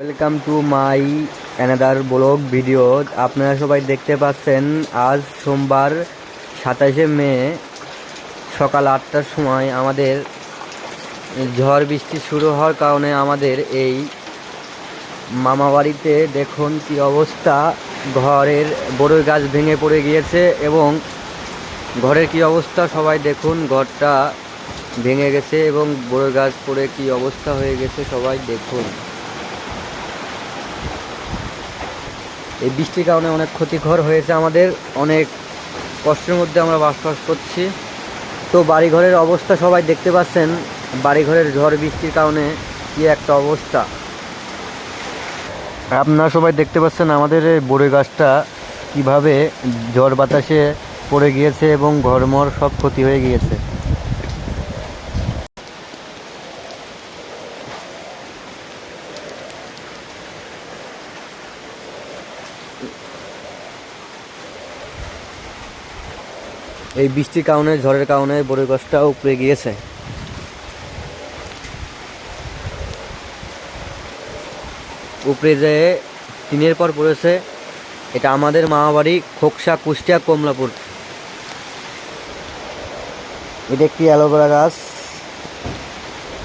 Welcome to my another blog video আপনারা সবাই দেখতে পাচ্ছেন, আজ সোমবার সাতাশে মে, সকাল আটটার সময় আমাদের ঝড় বৃষ্টি শুরু হওয়ার কারণে আমাদের এই মামা বাড়িতে দেখুন কি অবস্থা। ঘরের বড়ই গাছ ভেঙে পড়ে গিয়েছে এবং ঘরের কি অবস্থা সবাই দেখুন, ঘরটা ভেঙে গেছে এবং বড়ই গাছ পড়ে কি অবস্থা হয়ে গেছে সবাই দেখুন। এই বৃষ্টির কারণে অনেক ক্ষতিকর হয়েছে আমাদের, অনেক কষ্টের মধ্যে আমরা বাসবাস করছি। তো বাড়িঘরের অবস্থা সবাই দেখতে পাচ্ছেন, বাড়িঘরের ঝড় বৃষ্টির কারণে কি একটা অবস্থা। আপনারা সবাই দেখতে পাচ্ছেন আমাদের এই বড়ই গাছটা কীভাবে ঝড় বাতাসে পড়ে গিয়েছে এবং ঘরমর সব ক্ষতি হয়ে গিয়েছে। এই বৃষ্টির কারণে, ঝড়ের কারণে বড়ই গাছটা উপড়ে গিয়েছে। উপরে যে টিনের পর পড়েছে, এটা আমাদের মামাবাড়ি খোকসা কুষ্টিয়া কমলাপুর। এটা একটি অ্যালোভেরা গাছ।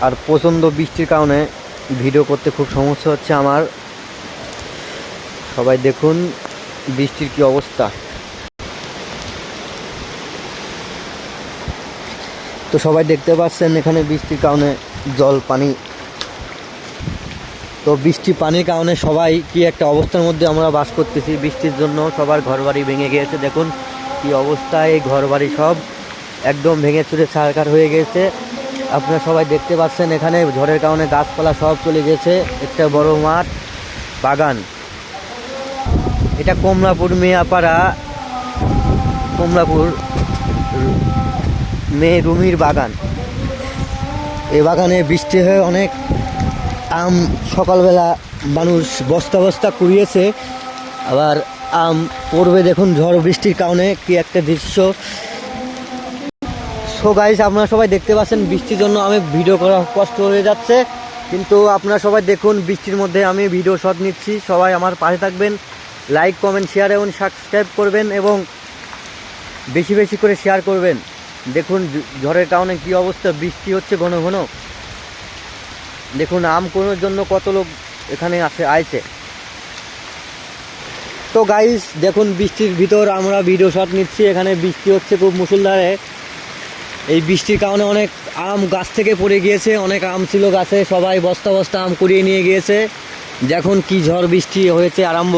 আর প্রচণ্ড বৃষ্টির কারণে ভিডিও করতে খুব সমস্যা হচ্ছে আমার। সবাই দেখুন, বৃষ্টির কি অবস্থা। তো সবাই দেখতে পাচ্ছেন, এখানে বৃষ্টির কারণে জল, পানি। তো বৃষ্টি, পানির কারণে সবাই কি একটা অবস্থার মধ্যে আমরা বাস করতেছি। বৃষ্টির জন্য সবার ঘরবাড়ি ভেঙে গিয়েছে। দেখুন কি অবস্থা, এই ঘরবাড়ি সব একদম ভেঙে চুরে ছাড়কার হয়ে গেছে। আপনারা সবাই দেখতে পাচ্ছেন, এখানে ঝড়ের কারণে গাছপালা সব চলে গেছে। একটা বড় মাঠ, বাগান। এটা কমলাপুর মেয়াপাড়া। কমলাপুর মেয়ে রুমির বাগান। এ বাগানে বৃষ্টি হয়ে অনেক আম সকালবেলা মানুষ বস্তা বস্তা কুড়িয়েছে। আবার আম পড়বে দেখুন ঝড় বৃষ্টির কারণে কি একটা দৃশ্য। সো গাইস আপনারা সবাই দেখতে পাচ্ছেন বৃষ্টির জন্য আমি ভিডিও করা কষ্ট হয়ে যাচ্ছে। কিন্তু আপনারা সবাই দেখুন বৃষ্টির মধ্যে আমি ভিডিও শট নিচ্ছি। সবাই আমার পাশে থাকবেন। লাইক কমেন্ট শেয়ার এবং সাবস্ক্রাইব করবেন এবং বেশি বেশি করে শেয়ার করবেন। দেখুন ঝড়ের কারণে কি অবস্থা, বৃষ্টি হচ্ছে ঘন ঘন। দেখুন, আম কোনোর জন্য কত লোক এখানে আছে আইছে। তো গাইস দেখুন বৃষ্টির ভিতর আমরা ভিডিও শট নিচ্ছি। এখানে বৃষ্টি হচ্ছে খুব মুসুলধারে এই বৃষ্টির কারণে অনেক আম গাছ থেকে পড়ে গিয়েছে। অনেক আম ছিল গাছে। সবাই বস্তা বস্তা আম কুড়িয়ে নিয়ে গিয়েছে। দেখুন কি ঝড় বৃষ্টি হয়েছে, আরম্ভ।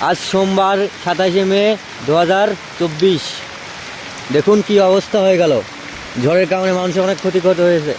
আজ সোমবার সাতাশে মে দু হাজার চব্বিশ। দেখুন কি অবস্থা হয়ে গেল। ঝড়ের কারণে মানুষের অনেক ক্ষতিগত হয়েছে।